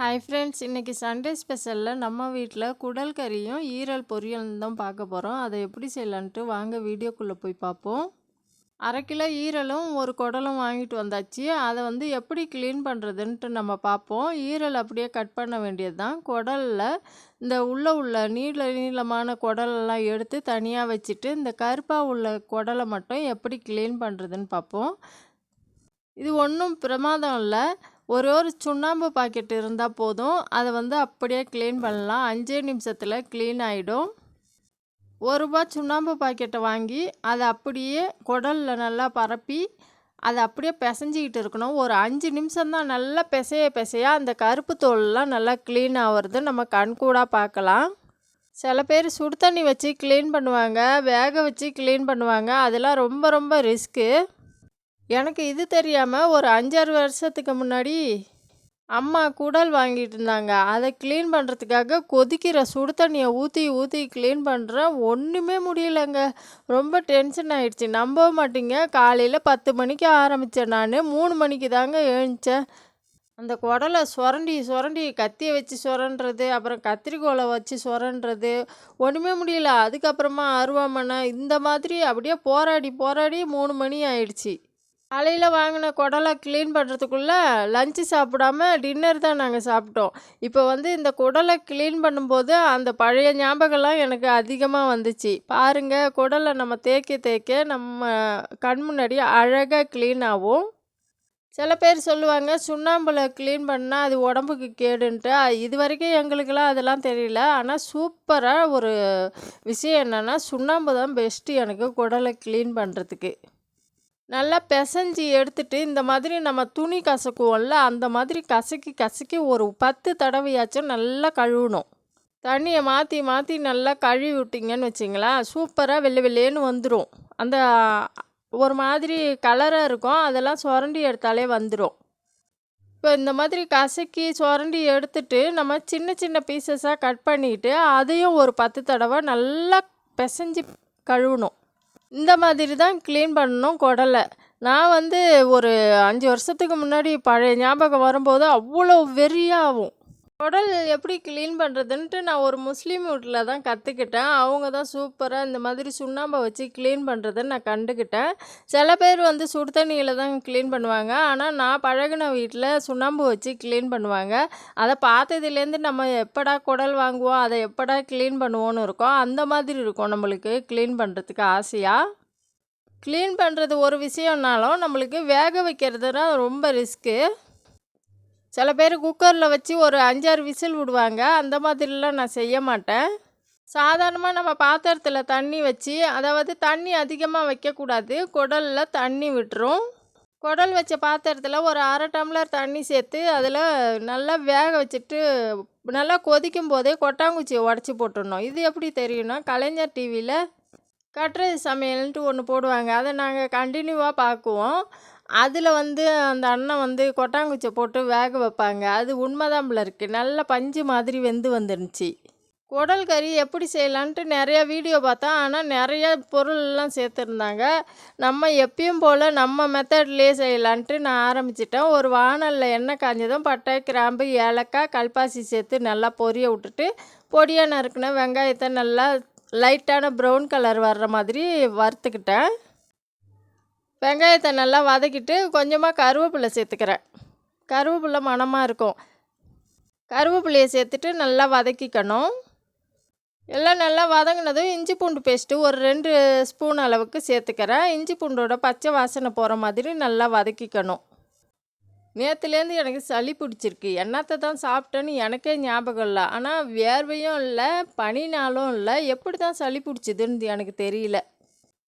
Hi friends இன்றைக்கி Sunday ஸ்பெஷலில் நம்ம வீட்டில் குடல் கறியும் ஈரல் பொரியல் தான் பார்க்க போகிறோம் அதை எப்படி செய்யலான்ட்டு வாங்க வீடியோக்குள்ளே போய் பார்ப்போம். அரை கிலோ ஈரலும் ஒரு குடலும் வாங்கிட்டு வந்தாச்சு. அதை வந்து எப்படி க்ளீன் பண்ணுறதுன்ட்டு நம்ம பார்ப்போம். ஈரல் அப்படியே கட் பண்ண வேண்டியது தான் குடலில் இந்த உள்ளே உள்ள நீள நீளமான குடலெல்லாம் எடுத்து தனியாக வச்சுட்டு இந்த கருப்பாக உள்ள குடலை மட்டும் எப்படி க்ளீன் பண்ணுறதுன்னு பார்ப்போம். இது ஒன்றும் பிரமாதம் இல்லை. ஒரு ஒரு சுண்ணாம்பு பாக்கெட் இருந்தால் போதும். அதை வந்து அப்படியே க்ளீன் பண்ணலாம். அஞ்சே நிமிஷத்தில் க்ளீன் ஆகிடும் ஒரு ரூபா சுண்ணாம்பு பாக்கெட்டை வாங்கி அதை அப்படியே குடலில் நல்லா பரப்பி அதை அப்படியே பிசைஞ்சிக்கிட்டு இருக்கணும். ஒரு அஞ்சு நிமிஷம்தான் நல்லா பிசைய பிசையா அந்த கருப்பு தோல்லாம் நல்லா க்ளீன் ஆகிறது நம்ம கண்கூடாக பார்க்கலாம் சில பேர் சுடு தண்ணி வச்சு க்ளீன் பண்ணுவாங்க வேக வச்சு க்ளீன் பண்ணுவாங்க. அதெல்லாம் ரொம்ப ரொம்ப ரிஸ்க்கு எனக்கு இது தெரியாமல் ஒரு அஞ்சாறு வருஷத்துக்கு முன்னாடி அம்மா குடல் வாங்கிட்டு இருந்தாங்க. அதை க்ளீன் பண்ணுறதுக்காக கொதிக்கிற சுடு தண்ணியை ஊற்றி ஊற்றி க்ளீன் பண்ணுறேன் ஒன்றுமே முடியலைங்க. ரொம்ப டென்ஷன் ஆகிடுச்சி நம்ப மாட்டீங்க. காலையில் பத்து மணிக்கு ஆரம்பித்தேன் நான். மூணு மணிக்கு தாங்க எழுந்தேன். அந்த குடலை சுரண்டி சுரண்டி கத்தியை வச்சு சுரண்டுறது அப்புறம் கத்திரிக்கோலை வச்சு சுரண்டுறது ஒன்றுமே முடியல. அதுக்கப்புறமா அருவாமனை இந்த மாதிரி அப்படியே போராடி போராடி மூணு மணி ஆயிடுச்சு. காலையில் வாங்கின குடலை க்ளீன் பண்ணுறதுக்குள்ளே லஞ்சு சாப்பிடாம டின்னர் தான் நாங்கள் சாப்பிட்டோம். இப்போ வந்து இந்த குடலை க்ளீன் பண்ணும்போது அந்த பழைய ஞாபகம்லாம் எனக்கு அதிகமாக வந்துச்சு. பாருங்கள் குடலை நம்ம தேய்க்க தேய்க்க நம்ம கண் முன்னாடி அழகாக க்ளீன் ஆகும். சில பேர் சொல்லுவாங்க சுண்ணாம்பில் க்ளீன் பண்ணால் அது உடம்புக்கு கேடுன்ட்டு. இது வரைக்கும் எங்களுக்கெல்லாம் அதெல்லாம் தெரியல. ஆனால் சூப்பராக ஒரு விஷயம் என்னென்னா சுண்ணாம்பு தான் பெஸ்ட்டு எனக்கு குடலை க்ளீன் பண்ணுறதுக்கு நல்லா பிசைஞ்சி எடுத்துட்டு இந்த மாதிரி நம்ம துணி கசக்குவோம்ல அந்த மாதிரி கசக்கி கசக்கி ஒரு பத்து தடவையாச்சும் நல்லா கழுவணும். தண்ணியை மாற்றி மாற்றி நல்லா கழுவி விட்டிங்கன்னு வச்சிங்களேன் சூப்பராக வெள்ளை வெள்ளேன்னு வந்துடும் அந்த ஒரு மாதிரி கலராக இருக்கும் அதெல்லாம் சுரண்டி எடுத்தாலே வந்துடும் இப்போ இந்த மாதிரி கசக்கி சுரண்டி எடுத்துட்டு நம்ம சின்ன சின்ன பீசஸாக கட் பண்ணிவிட்டு அதையும் ஒரு பத்து தடவை நல்லா பிசைஞ்சு கழுவணும். இந்த மாதிரி தான் க்ளீன் பண்ணணும் குடலை. நான் வந்து ஒரு அஞ்சு வருஷத்துக்கு முன்னாடி பழைய ஞாபகம் வரும்போது அவ்வளோ வெறியாகும் குடல் எப்படி க்ளீன் பண்ணுறதுன்ட்டு நான் ஒரு முஸ்லீம் வீட்டில் தான் கற்றுக்கிட்டேன் அவங்க தான் சூப்பராக இந்த மாதிரி சுண்ணாம்பை வச்சு க்ளீன் பண்ணுறதுன்னு நான் கண்டுக்கிட்டேன். சில பேர் வந்து சுடு தண்ணியில் தான் க்ளீன் பண்ணுவாங்க. ஆனால் நான் பழகின வீட்டில் சுண்ணாம்பு வச்சு க்ளீன் பண்ணுவாங்க. அதை பார்த்ததுலேருந்து நம்ம எப்படா குடல் வாங்குவோம் அதை எப்படா க்ளீன் பண்ணுவோன்னு இருக்கோம். அந்த மாதிரி இருக்கும் நம்மளுக்கு க்ளீன் பண்ணுறதுக்கு ஆசையாக க்ளீன் பண்ணுறது ஒரு விஷயம்னாலும் நம்மளுக்கு வேக வைக்கிறது தான் ரொம்ப ரிஸ்க்கு சில பேர் குக்கரில் வச்சு ஒரு அஞ்சாறு விசில் விடுவாங்க. அந்த மாதிரிலாம் நான் செய்ய மாட்டேன். சாதாரணமாக நம்ம பாத்திரத்தில் தண்ணி வச்சு அதாவது தண்ணி அதிகமாக வைக்கக்கூடாது. குடலில் தண்ணி விட்டுரும். குடல் வச்ச பாத்திரத்தில் ஒரு அரை டம்ளர் தண்ணி சேர்த்து அதில் நல்லா வேக வச்சுட்டு நல்லா கொதிக்கும் போதே கொட்டாங்குச்சியை உடச்சி போட்டுடணும். இது எப்படி தெரியும்னா கலைஞர் டிவியில் கட்டுறது சமையல்ன்ட்டு ஒன்று போடுவாங்க. அதை நாங்கள் கண்டினியூவாக பார்க்குவோம். அதில் வந்து அந்த அண்ணன் வந்து கொட்டாங்குச்சியை போட்டு வேக வைப்பாங்க. அது உண்மைதான் போல இருக்குது நல்ல பஞ்சு மாதிரி வெந்து வந்துருந்துச்சு. குடல் கறி எப்படி செய்யலான்ட்டு நிறையா வீடியோ பார்த்தோம் ஆனால் நிறைய பொருள்லாம் சேர்த்துருந்தாங்க. நம்ம எப்பயும் போல் நம்ம மெத்தட்லேயே செய்யலான்ட்டு நான் ஆரம்பிச்சிட்டேன். ஒரு வானலில் எண்ணெய் காஞ்சதும் பட்டை கிராம்பு ஏலக்காய் கல்பாசி சேர்த்து நல்லா பொரிய விட்டுட்டு பொடியாக நறுக்கின வெங்காயத்தை நல்லா லைட்டான ப்ரௌன் கலர் வர்ற மாதிரி வறுத்துக்கிட்டேன். வெங்காயத்தை நல்லா வதக்கிட்டு கொஞ்சமாக கருவேப்பிலை சேர்த்துக்கிறேன். கருவேப்பிலை மணமாக இருக்கும். கருவேப்பிலையை சேர்த்துட்டு நல்லா வதக்கிக்கணும். எல்லாம் நல்லா வதங்கினதும் இஞ்சி பூண்டு பேஸ்ட்டு ஒரு ரெண்டு ஸ்பூன் அளவுக்கு சேர்த்துக்கிறேன். இஞ்சி பூண்டோட பச்சை வாசனை போகிற மாதிரி நல்லா வதக்கிக்கணும். நேற்றுலேருந்து எனக்கு சளி பிடிச்சிருக்கு. என்னத்தை தான் சாப்பிட்டேன்னு எனக்கே ஞாபகம் இல்லை. ஆனால் வேர்வையும் இல்லை பனினாலும் இல்லை. எப்படி தான் சளி பிடிச்சிதுன்னு எனக்கு தெரியல.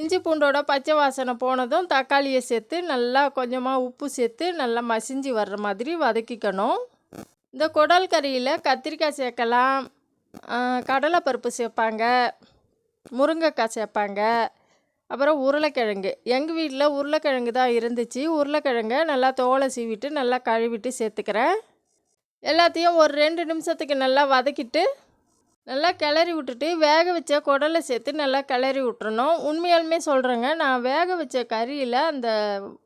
இஞ்சி பூண்டோட பச்சை வாசனை போனதும் தக்காளியை சேர்த்து நல்லா கொஞ்சமாக உப்பு சேர்த்து நல்லா மசிஞ்சு வர்ற மாதிரி வதக்கிக்கணும். இந்த குடல் கறியில் கத்திரிக்காய் சேர்க்கலாம். கடலைப்பருப்பு சேர்ப்பாங்க. முருங்கைக்காய் சேர்ப்பாங்க. அப்புறம் உருளைக்கிழங்கு. எங்கள் வீட்டில் உருளைக்கிழங்கு தான் இருந்துச்சு. உருளைக்கிழங்கை நல்லா தோலை சீவிட்டு நல்லா கழுவிட்டு சேர்த்துக்கிறேன். எல்லாத்தையும் ஒரு ரெண்டு நிமிஷத்துக்கு நல்லா வதக்கிட்டு நல்லா கிளறி விட்டுட்டு வேக வச்ச குடலை சேர்த்து நல்லா கிளறி விட்டுறணும். உண்மையாலுமே சொல்கிறேங்க நான் வேக வச்ச கறியில் அந்த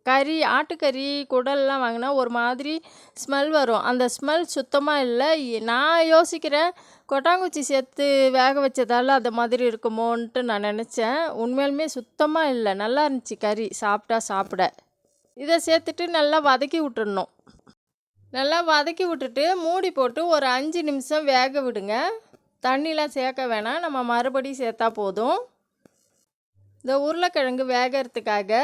கறி ஆட்டுக்கறி குடல்லாம் வாங்கினா ஒரு மாதிரி ஸ்மெல் வரும். அந்த ஸ்மெல் சுத்தமாக இல்லை. நான் யோசிக்கிறேன் கொட்டாங்குச்சி சேர்த்து வேக வச்சதால் அந்த மாதிரி இருக்குமோன்ட்டு நான் நினச்சேன். உண்மையாலுமே சுத்தமாக இல்லை. நல்லா இருந்துச்சு கறி. சாப்பிட்டா சாப்பிட. இதை சேர்த்துட்டு நல்லா வதக்கி விட்டுறணும். நல்லா வதக்கி விட்டுட்டு மூடி போட்டு ஒரு அஞ்சு நிமிஷம் வேக விடுங்க. தண்ணிலாம் சேர்க்க வேணாம். நம்ம மறுபடியும் சேர்த்தா போதும். இந்த உருளைக்கிழங்கு வேகிறதுக்காக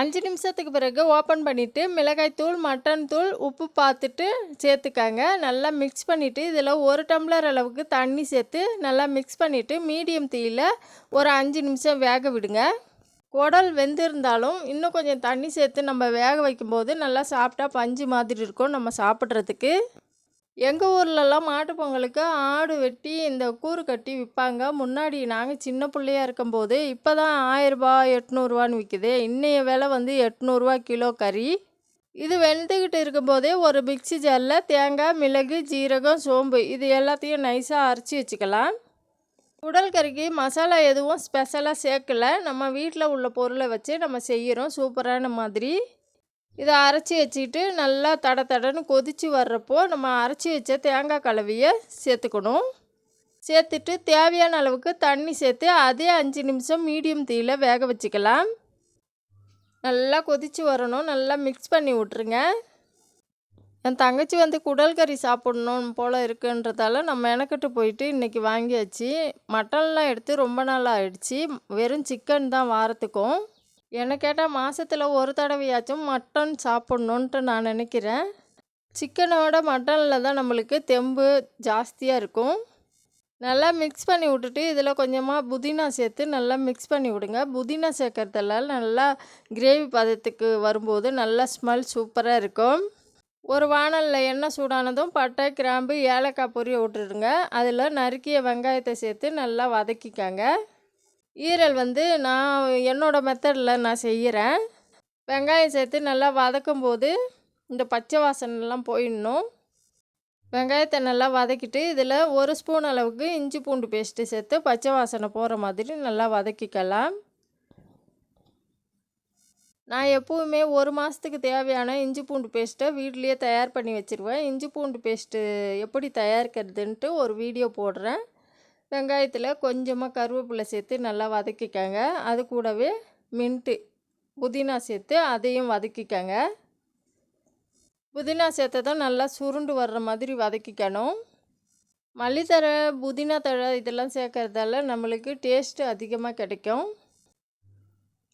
அஞ்சு நிமிஷத்துக்கு பிறகு ஓப்பன் பண்ணிவிட்டு மிளகாய்த்தூள் மட்டன் தூள் உப்பு பார்த்துட்டு சேர்த்துக்காங்க. நல்லா மிக்ஸ் பண்ணிவிட்டு இதில் ஒரு டம்ளர் அளவுக்கு தண்ணி சேர்த்து நல்லா மிக்ஸ் பண்ணிவிட்டு மீடியம் தீயில் ஒரு அஞ்சு நிமிஷம் வேக விடுங்க. குடல் வெந்திருந்தாலும் இன்னும் கொஞ்சம் தண்ணி சேர்த்து நம்ம வேக வைக்கும்போது நல்லா சாப்பிட்டா பஞ்சு மாதிரி இருக்கும் நம்ம சாப்பிட்றதுக்கு. எங்கள் ஊர்லலாம் மாட்டுப் பொங்கலுக்கு ஆடு வெட்டி இந்த கூறு கட்டி விற்பாங்க முன்னாடி நாங்கள் சின்ன பிள்ளையா இருக்கும்போது இப்போ தான் ஆயிரரூபா எட்நூறுவான்னு விற்கிது இன்றைய விலை வந்து எட்நூறுவா கிலோ கறி. இது வெந்துக்கிட்டு இருக்கும்போதே ஒரு மிக்சி ஜாரில் தேங்காய் மிளகு ஜீரகம் சோம்பு இது எல்லாத்தையும் நைஸாக அரைச்சி வச்சுக்கலாம். உடல் கறிக்கு மசாலா எதுவும் ஸ்பெஷலாக சேர்க்கல. நம்ம வீட்டில் உள்ள பொருளை வச்சு நம்ம செய்கிறோம் சூப்பரான மாதிரி. இதை அரைச்சி வச்சுக்கிட்டு நல்லா தட தடன்னு கொதித்து வர்றப்போ நம்ம அரைச்சி வச்ச தேங்காய் கலவையை சேர்த்துக்கணும். சேர்த்துட்டு தேவையான அளவுக்கு தண்ணி சேர்த்து அதே அஞ்சு நிமிஷம் மீடியம் தீயில் வேக வச்சுக்கலாம். நல்லா கொதித்து வரணும். நல்லா மிக்ஸ் பண்ணி விட்ருங்க என் தங்கச்சி வந்து குடல் கறி சாப்பிட்ணும் போல் இருக்குன்றதால நம்ம மெனக்கட்டு போயிட்டு இன்றைக்கி வாங்கியாச்சு. மட்டன்லாம் எடுத்து ரொம்ப நாள் ஆயிடுச்சு. வெறும் சிக்கன் தான் வாரத்துக்கும். என்னை கேட்டால் மாதத்தில் ஒரு தடவையாச்சும் மட்டன் சாப்பிட்ணுன்ட்டு நான் நினைக்கிறேன். சிக்கனோட மட்டனில் தான் நம்மளுக்கு தெம்பு ஜாஸ்தியாக இருக்கும். நல்லா மிக்ஸ் பண்ணி விட்டுட்டு இதில் கொஞ்சமாக புதினா சேர்த்து நல்லா மிக்ஸ் பண்ணி விடுங்க. புதினா சேர்க்கறதால நல்லா கிரேவி பதத்துக்கு வரும்போது நல்லா ஸ்மெல் சூப்பராக இருக்கும். ஒரு வானலில் எண்ணெய் சூடானதும் பட்டை கிராம்பு ஏலக்காய் பொரிய விட்டுருங்க அதில் நறுக்கிய வெங்காயத்தை சேர்த்து நல்லா வதக்கிக்கங்க. ஈரல் வந்து நான் என்னோடய மெத்தடில் நான் செய்கிறேன் வெங்காயம் சேர்த்து நல்லா வதக்கும்போது இந்த பச்சை வாசனைலாம் போயிடணும். வெங்காயத்தை நல்லா வதக்கிட்டு இதில் ஒரு ஸ்பூன் அளவுக்கு இஞ்சி பூண்டு பேஸ்ட்டு சேர்த்து பச்சை வாசனை போகிற மாதிரி நல்லா வதக்கிக்கலாம். நான் எப்போவுமே ஒரு மாதத்துக்கு தேவையான இஞ்சி பூண்டு பேஸ்ட்டை வீட்லேயே தயார் பண்ணி வச்சுருவேன். இஞ்சி பூண்டு பேஸ்ட்டு எப்படி தயாரிக்கிறதுன்ட்டு ஒரு வீடியோ போடுறேன். வெங்காயத்தில் கொஞ்சமாக கருவேப்பிலை சேர்த்து நல்லா வதக்கிக்கங்க. அது கூடவே மின்ட்டு புதினா சேர்த்து அதையும் வதக்கிக்கங்க. புதினா சேர்த்ததும் நல்லா சுருண்டு வர்ற மாதிரி வதக்கிக்கணும். மல்லித்தழை புதினா தழை இதெல்லாம் சேர்க்கறதால நம்மளுக்கு டேஸ்ட்டு அதிகமாக கிடைக்கும்.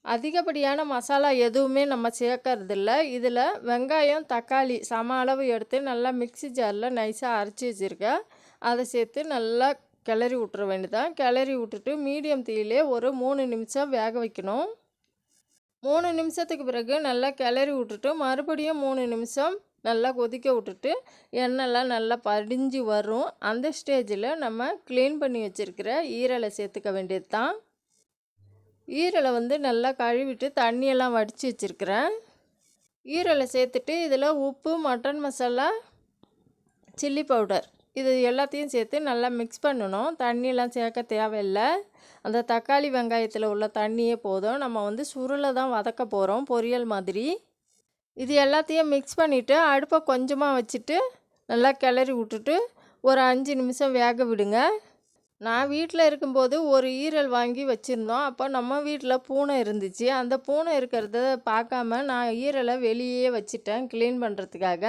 அதிகப்படியான மசாலா எதுவுமே நம்ம சேர்க்கறதில்ல. இதில் வெங்காயம் தக்காளி சம அளவு எடுத்து நல்லா மிக்சி ஜாரில் நைஸாக அரைச்சி வச்சுருக்கேன். அதை சேர்த்து நல்லா கிளறி விட்டுற வேண்டியதான் கிளறி விட்டுட்டு மீடியம் தீயிலே ஒரு மூணு நிமிஷம் வேக வைக்கணும். மூணு நிமிஷத்துக்கு பிறகு நல்லா கிளறி விட்டுட்டு மறுபடியும் மூணு நிமிஷம் நல்லா கொதிக்க விட்டுட்டு எண்ணெய்லாம் நல்லா படிஞ்சு வரும். அந்த ஸ்டேஜில் நம்ம க்ளீன் பண்ணி வச்சுருக்கிற ஈரலை சேர்த்துக்க வேண்டியது தான் ஈரலை வந்து நல்லா கழுவிட்டு தண்ணியெல்லாம் வடித்து வச்சுருக்கிறேன். ஈரலை சேர்த்துட்டு இதில் உப்பு மட்டன் மசாலா சில்லி பவுடர் இது எல்லாத்தையும் சேர்த்து நல்லா மிக்ஸ் பண்ணணும். தண்ணியெலாம் சேர்க்க தேவையில்லை. அந்த தக்காளி வெங்காயத்தில் உள்ள தண்ணியே போதும். நம்ம வந்து சுருளை தான் வதக்க போகிறோம் பொரியல் மாதிரி. இது எல்லாத்தையும் மிக்ஸ் பண்ணிவிட்டு அடுப்பை கொஞ்சமாக வச்சுட்டு நல்லா கிளறி விட்டுட்டு ஒரு அஞ்சு நிமிஷம் வேக விடுங்க. நான் வீட்டில் இருக்கும்போது ஒரு ஈரல் வாங்கி வச்சுருந்தோம். அப்போ நம்ம வீட்டில் பூனை இருந்துச்சு. அந்த பூனை இருக்கிறத பார்க்காம நான் ஈரலை வெளியே வச்சுட்டேன் க்ளீன் பண்ணுறதுக்காக.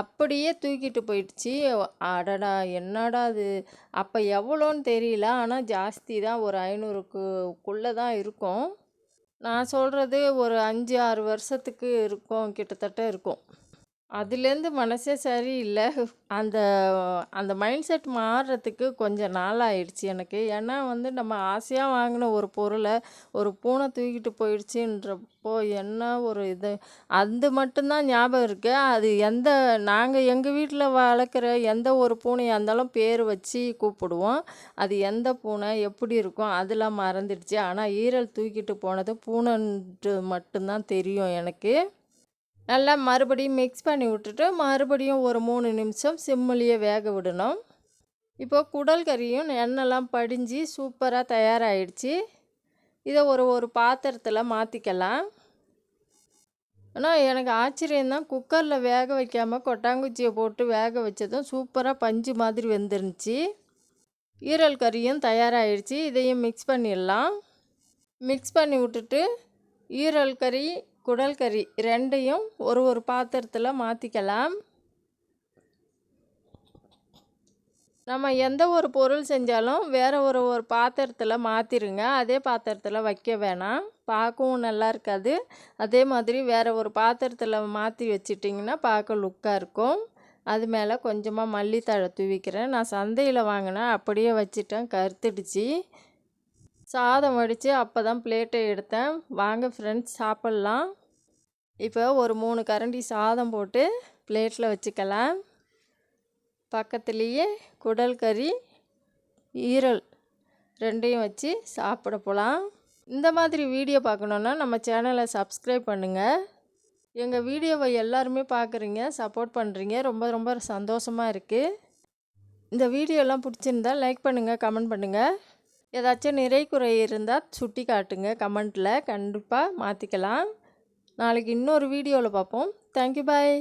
அப்படியே தூக்கிட்டு போயிடுச்சு. அடடா என்னடா அது? அப்போ எவ்வளோன்னு தெரியல. ஆனால் ஜாஸ்தி தான். ஒரு ஐநூறுக்குள்ளே தான் இருக்கும். நான் சொல்கிறது ஒரு அஞ்சு ஆறு வருஷத்துக்கு இருக்கும். கிட்டத்தட்ட இருக்கும். அதுலேருந்து மனசே சரியில்லை. அந்த அந்த மைண்ட் செட் மாறுறதுக்கு கொஞ்சம் நாள் ஆயிடுச்சு எனக்கு. ஏன்னா வந்து நம்ம ஆசையாக வாங்கின ஒரு பொருளை ஒரு பூனை தூக்கிட்டு போயிடுச்சுன்றப்போ என்ன ஒரு இது அது மட்டும்தான் ஞாபகம் இருக்குது அது எந்த நாங்கள் எங்கள் வீட்டில் வளர்க்குற எந்த ஒரு பூனையாக இருந்தாலும் பேர் வச்சு கூப்பிடுவோம். அது எந்த பூனை எப்படி இருக்கும் அதெல்லாம் மறந்துடுச்சு. ஆனால் ஈரல் தூக்கிட்டு போனது பூனைன்ட்டு மட்டும்தான் தெரியும் எனக்கு. நல்லா மறுபடியும் மிக்ஸ் பண்ணி விட்டுட்டு மறுபடியும் ஒரு மூணு நிமிஷம் சிம்மிலேயே வேக விடணும். இப்போ குடல் கறியும் எண்ணெய்லாம் படிஞ்சு சூப்பராக தயாராகிடுச்சு இதை ஒரு ஒரு பாத்திரத்தில் மாற்றிக்கலாம் ஆனால் எனக்கு ஆச்சரியம்தான் குக்கரில் வேக வைக்காமல் கொட்டாங்குச்சியை போட்டு வேக வச்சதும் சூப்பராக பஞ்சு மாதிரி வெந்துருந்துச்சு. ஈரல் கறியும் தயாராகிடுச்சு இதையும் மிக்ஸ் பண்ணிடலாம். மிக்ஸ் பண்ணி விட்டுட்டு ஈரல் கறி குடல் கறி ரெண்டையும் ஒரு ஒரு பாத்திரத்தில் மாற்றிக்கலாம் நம்ம எந்த ஒரு பொருள் செஞ்சாலும் வேறு ஒரு ஒரு பாத்திரத்தில் மாற்றிருங்க அதே பாத்திரத்தில் வைக்க வேணாம். பார்க்கவும் நல்லா இருக்காது. அதே மாதிரி வேறு ஒரு பாத்திரத்தில் மாற்றி வச்சிட்டிங்கன்னா பார்க்க லுக்காக இருக்கும். அது மேலே கொஞ்சமாக மல்லித்தழை தூவிக்கிறேன். நான் சந்தையில் வாங்கினேன் அப்படியே வச்சிட்டேன். கருத்துடுச்சு. சாதம் வடித்து அப்போ தான் பிளேட்டை எடுத்தேன். வாங்க ஃப்ரெண்ட்ஸ் சாப்பிட்லாம். இப்போ ஒரு மூணு கரண்டி சாதம் போட்டு பிளேட்டில் வச்சுக்கலாம். பக்கத்துலேயே குடல் கறி ஈரல் ரெண்டையும் வச்சு சாப்பிட போகலாம் இந்த மாதிரி வீடியோ பார்க்கணுன்னா நம்ம சேனலை சப்ஸ்கிரைப் பண்ணுங்கள் எங்கள் வீடியோவை எல்லாருமே பார்க்குறீங்க சப்போர்ட் பண்ணுறீங்க ரொம்ப ரொம்ப சந்தோஷமாக இருக்குது இந்த வீடியோலாம் பிடிச்சிருந்தா லைக் பண்ணுங்கள் கமெண்ட் பண்ணுங்கள் ஏதாச்சும் நிறை குறை இருந்தால் சுட்டி காட்டுங்க கமெண்ட்டில் கண்டிப்பாக மாற்றிக்கலாம் நாளைக்கு இன்னொரு வீடியோவில் பார்ப்போம் தேங்க்யூ பாய்